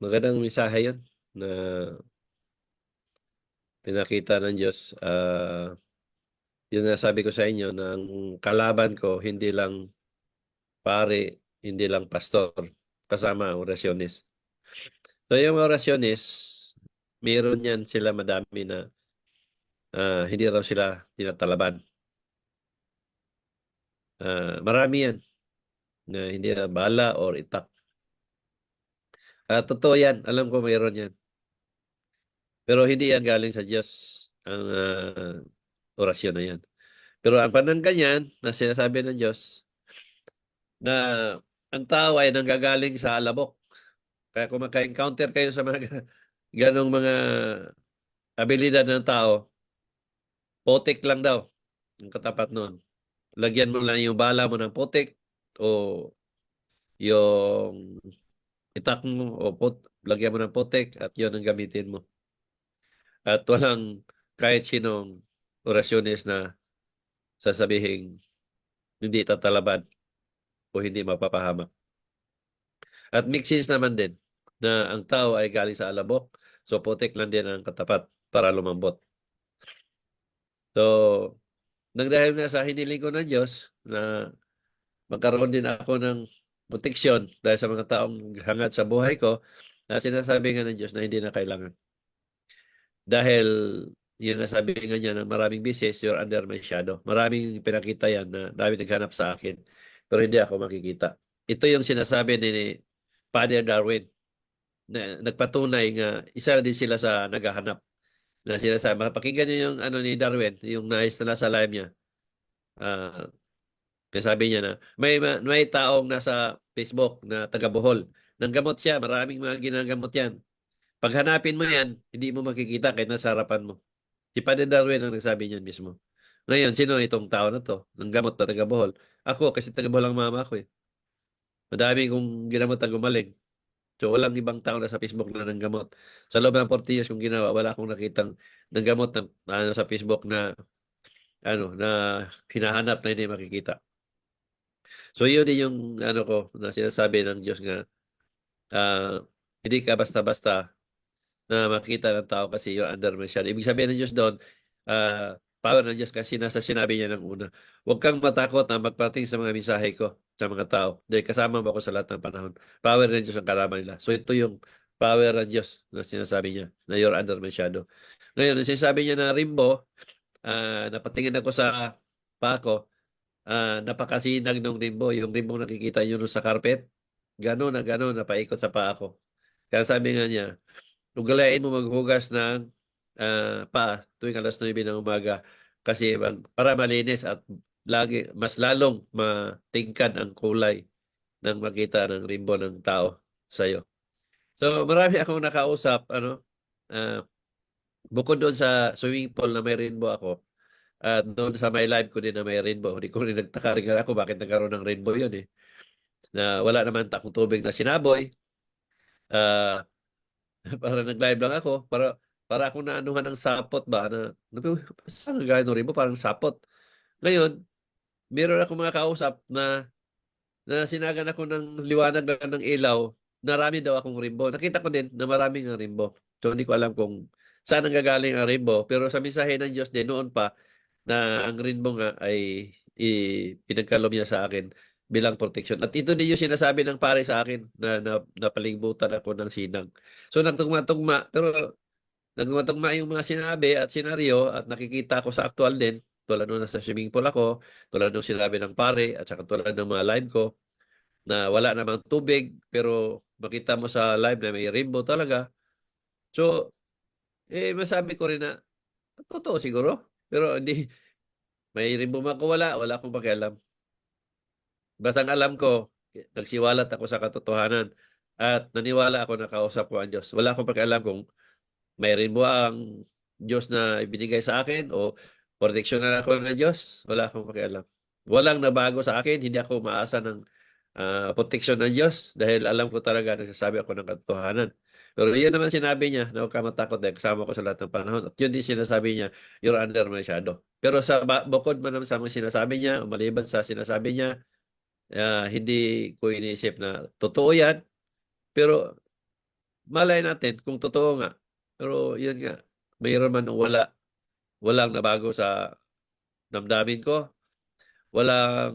Magandang mensahe yun na pinakita ng Diyos. Ah, yun nga sabi ko sa inyo, na ang kalaban ko, hindi lang pare, hindi lang pastor, kasama ang orasyones. So yung orasyones, meron yan sila madami na ah, hindi raw sila tinatalaban. Ah, marami yan na hindi na bala or itak. Ah, totoo yan. Alam ko mayroon yan. Pero hindi yan galing sa Diyos ang ah, orasyon na yan. Pero ang panangganyan na sinasabi ng Diyos na ang tao ay nanggagaling sa alabok. Kaya kung maka-encounter kayo sa mga ganong mga abilidad ng tao, potik lang daw ang katapat noon. Lagyan mo lang yung bala mo ng potik o yung itak mo o pot, lagyan mo ng potek at yun ang gamitin mo. At walang kahit sinong orasyones na sasabihin hindi tatalaban o hindi mapapahamak. At make sense naman din na ang tao ay galing sa alabok, so potek lang din ang katapat para lumambot. So, nagdahil nga sa hiniling ko ng Diyos na magkaroon din ako ng proteksyon dahil sa mga taong hangad sa buhay ko na sinasabi nga ng Diyos na hindi na kailangan. Dahil yun nga sabi nga niya na maraming bisis, you're under my shadow. Maraming pinakita yan na dami naghanap sa akin pero hindi ako makikita. Ito yung sinasabi ni Father Darwin na nagpatunay nga isa din sila sa naghahanap na sinasabi. Pakinggan niyo yung ano ni Darwin, yung nais na nasa live niya. Kaya sabi niya na may may taong nasa Facebook na taga Bohol. Nanggamot siya, maraming mga ginagamot yan. Pag hanapin mo yan, hindi mo makikita kahit nasa harapan mo. Si Padre Darwin ang nagsabi niyan mismo. Ngayon, sino itong tao na to? Nanggamot na taga Bohol. Ako, kasi taga Bohol ang mama ko eh. Madami kong ginamot na gumaling. So, walang ibang tao na sa Facebook na nanggamot. Sa loob ng 40 years kong ginawa, wala akong nakitang nanggamot na ano, sa Facebook na ano na hinahanap na hindi makikita. So yun din yung ano ko na sinasabi ng Diyos nga ah, hindi ka basta-basta na makita ng tao kasi you're under my shadow. Ibig sabihin ng Diyos doon, ah, power ng Diyos kasi nasa sinabi niya ng una. Huwag kang matakot na magparating sa mga mensahe ko sa mga tao. Dahil kasama mo ako sa lahat ng panahon. Power ng Diyos ang kalaman nila. So ito yung power ng Diyos na sinasabi niya na you're under my shadow. Ngayon, sinasabi niya na rimbo, ah, napatingin ako sa pa ah, napakasinag ng rimbo. Yung rimbo nakikita nyo sa carpet, gano'n na gano'n na paikot sa paa ko. Kaya sabi nga niya, ugalain mo maghugas ng ah, paa tuwing alas 9 ng umaga kasi mag- para malinis at lagi mas lalong matingkad ang kulay ng makita ng rimbo ng tao sa iyo. So marami akong nakausap ano ah, bukod doon sa swimming pool na may rainbow ako at doon sa my live ko din na may rainbow. Hindi ko rin nagtaka rin ako bakit nagkaroon ng rainbow yun eh. Na wala naman takong tubig na sinaboy. Ah, para nag-live lang ako. Para para akong naanuhan ng sapot ba na saan gaya ng rainbow parang sapot. Ngayon, meron ako mga kausap na na sinagan ako ng liwanag ng ilaw. Narami daw akong rainbow. Nakita ko din na maraming ang rainbow. So hindi ko alam kung saan ang gagaling ang rainbow. Pero sa mensahe ng Diyos din noon pa na ang rainbow nga ay pinagkalom niya sa akin bilang protection. At ito din yung sinasabi ng pare sa akin na, na napalingbutan ako ng sinang. So nagtugma-tugma pero nagtugma yung mga sinabi at senaryo at nakikita ko sa actual din tulad nung nasa swimming pool ako, tulad nung sinabi ng pare at saka tulad ng mga live ko na wala namang tubig pero makita mo sa live na may rainbow talaga. So, eh, masabi ko rin na totoo siguro. Pero hindi, may rainbow man ko wala, wala akong pakialam. Basta ang alam ko, nagsiwalat ako sa katotohanan at naniwala ako na kausap ko ang Diyos. Wala akong pakialam kung may rainbow ang Diyos na ibinigay sa akin o proteksyon na ako ng Diyos. Wala akong pakialam. Walang nabago sa akin, hindi ako maasa ng uh, proteksyon ng Diyos dahil alam ko talaga nagsasabi ako ng katotohanan. Pero yun naman sinabi niya na huwag ka matakot dahil kasama ko sa lahat ng panahon. At yun din sinasabi niya, you're under my shadow. Pero sa bukod man naman sa mga sinasabi niya, maliban sa sinasabi niya, uh, hindi ko iniisip na totoo yan. Pero malay natin kung totoo nga. Pero yun nga, mayroon man wala. Walang nabago sa damdamin ko. Walang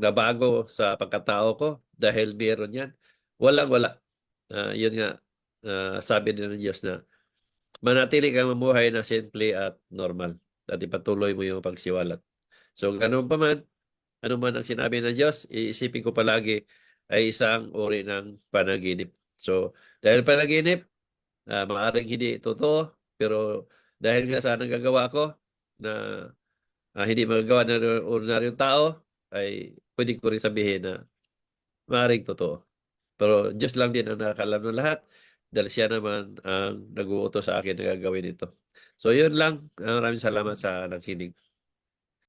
nabago sa pagkatao ko dahil meron yan. Walang wala. Ah, yun nga, ah, sabi din ng Diyos na manatili kang mamuhay na simple at normal. At ipatuloy mo yung pagsiwalat. So, ganun pa man, ano man ang sinabi ng Diyos, iisipin ko palagi ay isang uri ng panaginip. So, dahil panaginip, ah, maaaring hindi totoo, pero dahil nga sa nagagawa ko na ah, hindi magagawa ng ordinaryong tao, ay pwede ko rin sabihin na maaaring totoo. Pero Diyos lang din ang nakakalam ng lahat dahil siya naman ang nag-uutos sa akin na gagawin ito. So, yun lang. Ah, Maraming salamat sa nakinig.